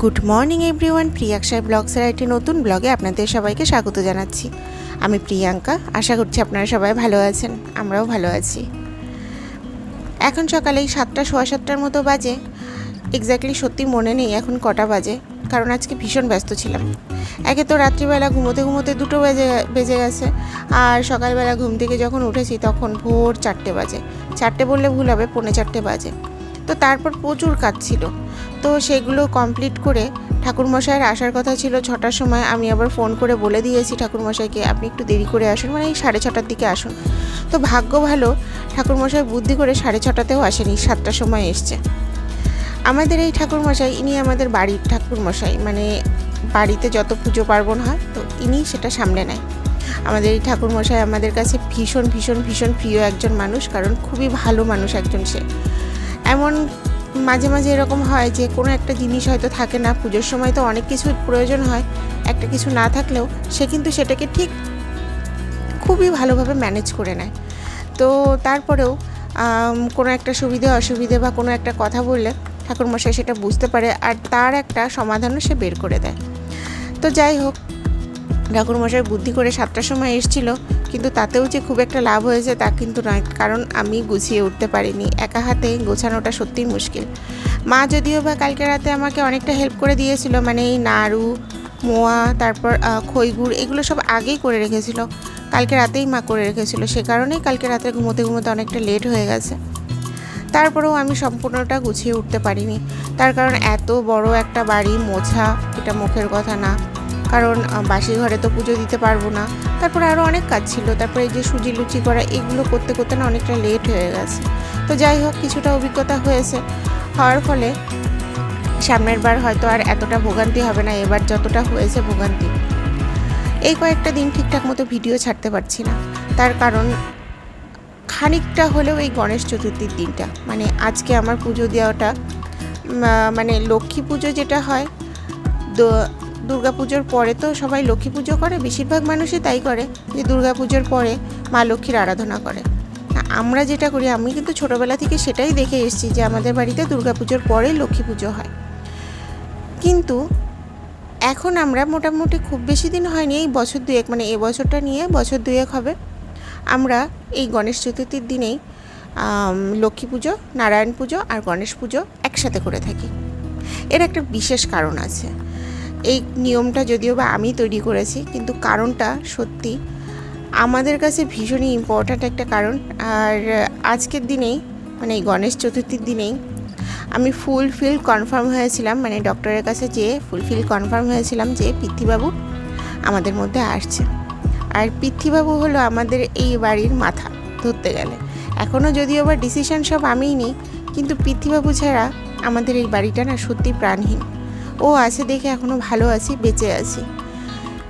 Good morning everyone প্রিয়াক্ষায় ব্লগসের একটি নতুন ব্লগে আপনাদের সবাইকে স্বাগত জানাচ্ছি। আমি প্রিয়াঙ্কা। আশা করছি আপনারা সবাই ভালো আছেন। আমরাও ভালো আছি। এখন সকালে সাতটা, সোয়া সাতটার মতো বাজে। এক্স্যাক্টলি সত্যি মনে নেই এখন কটা বাজে, কারণ আজকে ভীষণ ব্যস্ত ছিলাম। একে তো রাত্রিবেলা ঘুমোতে ঘুমোতে দুটো বেজে বেজে গেছে। আর সকালবেলা ঘুম থেকে যখন উঠেছি তখন ভোর চারটে বাজে। চারটে বললে ভুল হবে, পৌনে চারটে বাজে। তো তারপর প্রচুর কাজ ছিল তো সেগুলো কমপ্লিট করে ঠাকুরমশাইয়ের আসার কথা ছিল ছটার সময়। আমি আবার ফোন করে বলে দিয়েছি ঠাকুরমশাইকে, আপনি একটু দেরি করে আসুন মানে এই সাড়ে ছটার দিকে আসুন। তো ভাগ্য ভালো, ঠাকুরমশাই বুদ্ধি করে সাড়ে ছটাতেও আসেনি, সাতটার সময় এসছে। আমাদের এই ঠাকুরমশাই, ইনি আমাদের বাড়ির ঠাকুরমশাই মানে বাড়িতে যত পুজো পার্বণ হয়, তো ইনি সেটা সামলে নেয়। আমাদের এই ঠাকুরমশাই আমাদের কাছে ভীষণ ভীষণ ভীষণ প্রিয় একজন মানুষ, কারণ খুবই ভালো মানুষ একজন সে। এমন মাঝে মাঝে এরকম হয় যে কোনো একটা জিনিস হয়তো থাকে না, পুজোর সময় তো অনেক কিছু প্রয়োজন হয়, একটা কিছু না থাকলেও সে কিন্তু সেটাকে ঠিক খুবই ভালোভাবে ম্যানেজ করে নেয়। তো তারপরেও কোনো একটা সুবিধে, অসুবিধে বা কোনো একটা কথা বললে ঠাকুরমশাই সেটা বুঝতে পারে আর তার একটা সমাধানও সে বের করে দেয়। তো যাই হোক, ঠাকুরমশাই বুদ্ধি করে সাতটার সময় এসেছিল কিন্তু তাতেও যে খুব একটা লাভ হয়েছে তা কিন্তু নয় কারণ আমি গুছিয়ে উঠতে পারিনি। একা হাতে গোছানোটা সত্যিই মুশকিল। মা যদিও বা কালকে রাতে আমাকে অনেকটা হেল্প করে দিয়েছিল মানে এই নাড়ু মোয়া তারপর আহ, খইগুড় এগুলো সব আগেই করে রেখেছিল। কালকে রাতেই মা করে রেখেছিল। সে কারণেই কালকে রাতে ঘুমোতে ঘুমোতে অনেকটা লেট হয়ে গেছে। তারপরেও আমি সম্পূর্ণটা গুছিয়ে উঠতে পারিনি। তার কারণ এত বড় একটা বাড়ি মোছা এটা মুখের কথা না। কারণ বাসি ঘরে তো পুজো দিতে পারব না। তারপরে আরও অনেক কাজ ছিল। তারপরে যে সুজি, লুচি করা, এগুলো করতে করতে না অনেকটা লেট হয়ে গেছে। তো যাই হোক, কিছুটা অভিজ্ঞতা হয়েছে। হওয়ার ফলে সামনের বার হয়তো আর এতটা ভোগান্তি হবে না। এবার যতটা হয়েছে ভোগান্তি। এই কয়েকটা দিন ঠিকঠাক মতো ভিডিও ছাড়তে পারছি না। তার কারণ, খানিকটা হলেও এই গণেশ চতুর্থীর দিনটা। মানে আজকে আমার পুজো দেওয়াটা মানে লক্ষ্মী পুজো যেটা হয় পুজোর পরে তো সবাই লক্ষ্মী পুজো করে, বেশিরভাগ মানুষই তাই করে যে দুর্গা পুজোর পরে মা লক্ষ্মীর আরাধনা করে। আমরা যেটা করি, আমি কিন্তু ছোটোবেলা থেকে সেটাই দেখে এসেছি যে আমাদের বাড়িতে পুজোর পরে লক্ষ্মী পুজো হয়। কিন্তু এখন আমরা মোটামুটি খুব বেশি দিন হয়নি, এই বছর দুয়েক মানে এ বছরটা নিয়ে বছর দুয়েক হবে। আমরা এই গণেশ চতুর্থীর দিনেই লক্ষ্মী পুজো, নারায়ণ পুজো আর গণেশ পুজো একসাথে করে থাকি। এর একটা বিশেষ কারণ আছে। এই নিয়মটা যদিও বা আমি তৈরি করেছি, কিন্তু কারণটা সত্যি আমাদের কাছে ভীষণই ইম্পর্ট্যান্ট একটা কারণ। আর আজকের দিনেই মানে এই গণেশ চতুর্থীর দিনেই আমি ফুলফিল কনফার্ম হয়েছিলাম মানে ডক্টরের কাছে যেয়ে ফুলফিল কনফার্ম হয়েছিলাম যে পৃথ্বীবাবু আমাদের মধ্যে আসছে। আর পৃথ্বীবাবু হলো আমাদের এই বাড়ির মাথা ধরতে গেলে। এখনও যদিও বা ডিসিশন সব আমিই নিই, কিন্তু পৃথ্বীবাবু ছাড়া আমাদের এই বাড়িটা না সত্যি প্রাণহীন। ও আছে দেখে এখনও ভালো আছি, বেঁচে আছি।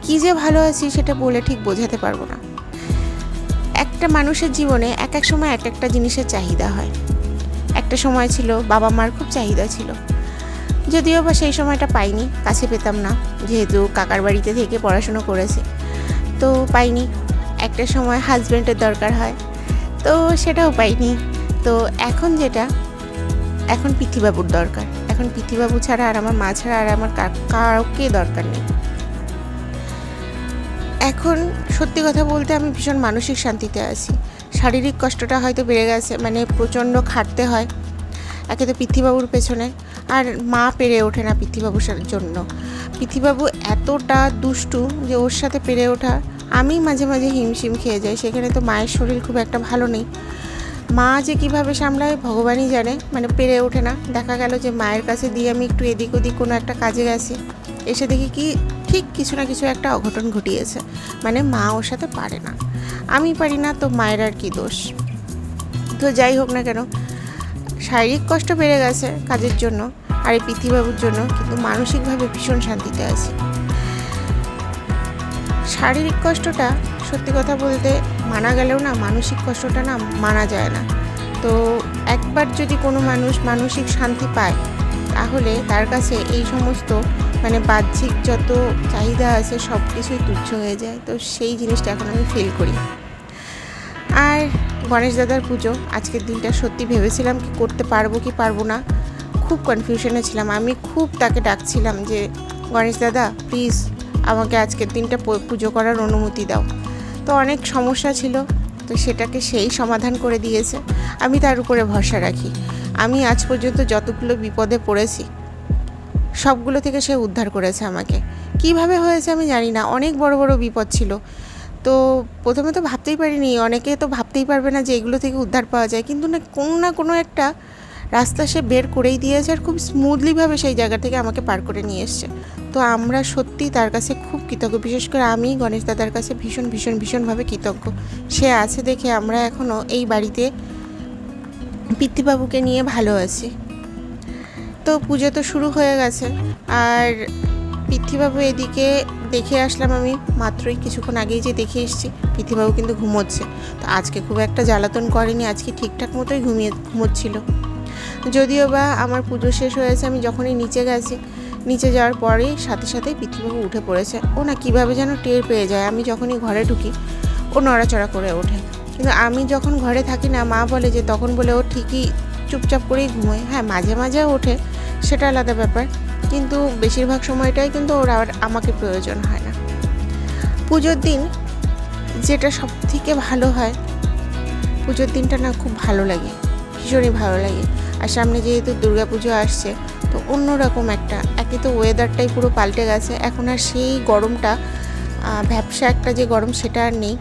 কী যে ভালো আছি সেটা বলে ঠিক বোঝাতে পারব না। একটা মানুষের জীবনে এক এক সময় এক একটা জিনিসের চাহিদা হয়। একটা সময় ছিল বাবা মার খুব চাহিদা ছিল। যদিও বা সেই সময়টা পাইনি, কাছে পেতাম না, যেহেতু কাকার বাড়িতে থেকে পড়াশুনো করেছি। তো পাইনি, একটা সময় হাজব্যান্ডের দরকার হয়, তো সেটাও পাইনি। তো এখন যেটা, এখন পৃথিবাবুর দরকার। এখন পৃথিবাবু ছাড়া আর আমার মা ছাড়া আর আমার কাউকে দরকার নেই। এখন সত্যি কথা বলতে আমি ভীষণ মানসিক শান্তিতে আছি। শারীরিক কষ্টটা হয়তো বেড়ে গেছে মানে প্রচণ্ড খাটতে হয়। একে তো পৃথিবাবুর পেছনে। আর মা পেরে ওঠে না পৃথিবাবুর জন্য। পৃথিবাবু এতটা দুষ্টু যে ওর সাথে পেরে ওঠা, আমি মাঝে মাঝে হিমশিম খেয়ে যাই। সেখানে তো মায়ের শরীর খুব একটা ভালো নেই। মা যে কীভাবে সামলায় ভগবানই জানে মানে পেরে ওঠে না। দেখা গেল যে মায়ের কাছে দিয়ে আমি একটু এদিক ওদিক কোনো একটা কাজে গেছি। এসে দেখি কি, ঠিক কিছু না কিছু একটা অঘটন ঘটিয়েছে। মানে মা ওর সাথে পারে না। আমি পারি না তো মায়ের আর কি দোষ। তো যাই হোক না কেন, শারীরিক কষ্ট বেড়ে গেছে কাজের জন্য আর এই পৃথিবাবুর জন্য, কিন্তু মানসিকভাবে ভীষণ শান্তিতে আছি। শারীরিক কষ্টটা সত্যি কথা বলতে মানা গেলেও না, মানসিক কষ্টটা না মানা যায় না। তো একবার যদি কোনো মানুষ মানসিক শান্তি পায়, তাহলে তার কাছে এই সমস্ত মানে বাহ্যিক যত চাহিদা আছে সব কিছুই তুচ্ছ হয়ে যায়। তো সেই জিনিসটা এখন আমি ফিল করি। আর গণেশ দাদার পুজো, আজকের দিনটা সত্যি ভেবেছিলাম কি করতে পারব কি পারব না, খুব কনফিউশনে ছিলাম। আমি খুব তাকে ডাকছিলাম যে, গণেশ দাদা প্লিজ আমাকে আজকের দিনটা পুজো করার অনুমতি দাও। তো অনেক সমস্যা ছিল, তো সেটাকে সেই সমাধান করে দিয়েছে। আমি তার উপরে ভরসা রাখি। আমি আজ পর্যন্ত যতগুলো বিপদে পড়েছি, সবগুলো থেকে সে উদ্ধার করেছে আমাকে। কীভাবে হয়েছে আমি জানি না, অনেক বড় বড় বিপদ ছিল। তো প্রথমে তো ভাবতেই পারিনি, অনেকে তো ভাবতেই পারবে না যে এগুলো থেকে উদ্ধার পাওয়া যায়, কিন্তু না কোনো না কোনো একটা রাস্তা সে বের করেই দিয়েছে আর খুব স্মুথলিভাবে সেই জায়গা থেকে আমাকে পার করে নিয়ে এসছে। তো আমরা সত্যি তার কাছে খুব কৃতজ্ঞ। বিশেষ করে আমি গণেশ দাদার কাছে ভীষণ ভীষণ, ভীষণভাবে কৃতজ্ঞ। সে আছে দেখে আমরা এখনও এই বাড়িতে পিতৃবাবুকে নিয়ে ভালো আছি। তো পুজো তো শুরু হয়ে গেছে। আর পৃথ্বীবাবু এদিকে দেখে আসলাম আমি মাত্রই, কিছুক্ষণ আগেই যে দেখে এসেছি পৃথ্বীবাবু কিন্তু ঘুমোচ্ছে। তো আজকে খুব একটা জ্বালাতন করেনি, আজকে ঠিকঠাক মতোই ঘুমিয়ে, ঘুমোচ্ছিল। যদিও বা আমার পুজো শেষ হয়েছে, আমি যখনই নিচে গেছি, নিচে যাওয়ার পরেই সাথে সাথেই পৃথ্বীবাবু উঠে পড়েছে। ও না কীভাবে যেন টের পেয়ে যায়, আমি যখনই ঘরে ঢুকি, ও নড়াচড়া করে ওঠে। কিন্তু আমি যখন ঘরে থাকি না, মা বলে যে, তখন বলে ও ঠিকই চুপচাপ করেই ঘুমোয়। হ্যাঁ মাঝে মাঝে ওঠে, সেটা আলাদা ব্যাপার। কিন্তু বেশিরভাগ সময়টাই কিন্তু ওর আর আমাকে প্রয়োজন হয় না। পুজোর দিন যেটা সব থেকে ভালো হয়, পুজোর দিনটা না খুব ভালো লাগে। ভীষণই ভালো লাগে। আর সামনে যেহেতু দুর্গা পুজো আসছে তো অন্যরকম একটা একে তো ওয়েদারটাই পুরো পাল্টে গেছে। এখন আর সেই গরমটা আহ, ভ্যাপসা একটা যে গরম সেটা আর নেই।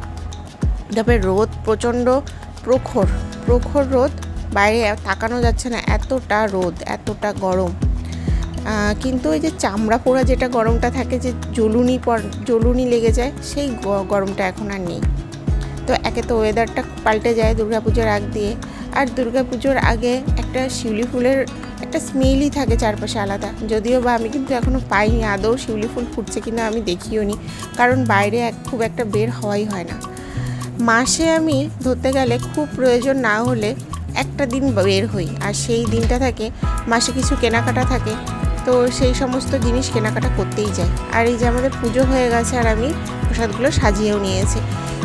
তারপরে রোদ প্রচণ্ড প্রখর প্রখর রোদ বাইরে তাকানো যাচ্ছে না এতটা রোদ এতটা গরম। কিন্তু ওই যে চামড়া পোড়া যেটা গরমটা থাকে যে জ্বলুনি পর জ্বলুনি লেগে যায় সেই গরমটা এখন আর নেই। তো একে তো ওয়েদারটা পাল্টে যায় দুর্গাপুজোর আগ দিয়ে। আর দুর্গা পুজোর আগে একটা শিউলি ফুলের একটা স্মেলই থাকে চারপাশে আলাদা। যদিও বা আমি কিন্তু এখনও পাইনি, আদৌ শিউলি ফুল ফুটছে কিনা আমি দেখিও নি। কারণ বাইরে এক খুব একটা বের হওয়াই হয় না। মাসে আমি ধরতে গেলে খুব প্রয়োজন না হলে একটা দিন বের হই। আর সেই দিনটা থাকে, মাসে কিছু কেনাকাটা থাকে, তো সেই সমস্ত জিনিস কেনাকাটা করতেই যাই। আর এই যে আমাদের পুজো হয়ে গেছে আর আমি প্রসাদগুলো সাজিয়েও নিয়েছি।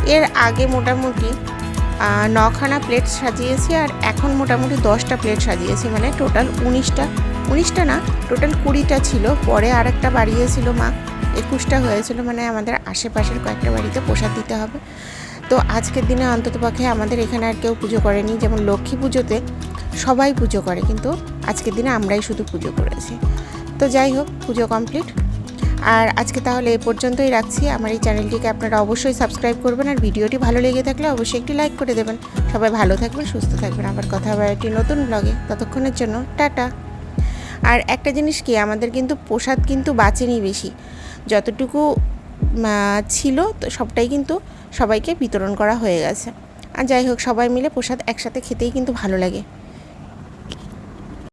এর আগে মোটামুটি নখানা প্লেট সাজিয়েছি আর এখন মোটামুটি দশটা প্লেট সাজিয়েছি মানে টোটাল উনিশটা। উনিশটা না টোটাল কুড়িটা ছিল। পরে আরেকটা বাড়িয়েছিল মা, একুশটা হয়েছিল মানে আমাদের আশেপাশের কয়েকটা বাড়িতে প্রসাদ দিতে হবে। তো আজকের দিনে অন্ততপক্ষে আমাদের এখানে আর কেউ পুজো করেনি, যেমন লক্ষ্মী পুজোতে সবাই পুজো করে, কিন্তু আজকের দিনে আমরাই শুধু পুজো করেছি। তো যাই হোক, পুজো কমপ্লিট আর আজকে তাহলে এ পর্যন্তই রাখছি। আমার এই চ্যানেলটিকে আপনারা অবশ্যই সাবস্ক্রাইব করবেন আর ভিডিওটি ভালো লেগে থাকলে অবশ্যই একটি লাইক করে দেবেন। সবাই ভালো থাকবেন, সুস্থ থাকবেন। আবার কথা হবে একটি নতুন ব্লগে। ততক্ষণের জন্য টাটা। আর একটা জিনিস কি, আমাদের কিন্তু প্রসাদ কিন্তু বাঁচেনি বেশি। যতটুকু ছিল, তো সবটাই কিন্তু সবাইকে বিতরণ করা হয়ে গেছে। আর যাই হোক, সবাই মিলে প্রসাদ একসাথে খেতেই কিন্তু ভালো লাগে।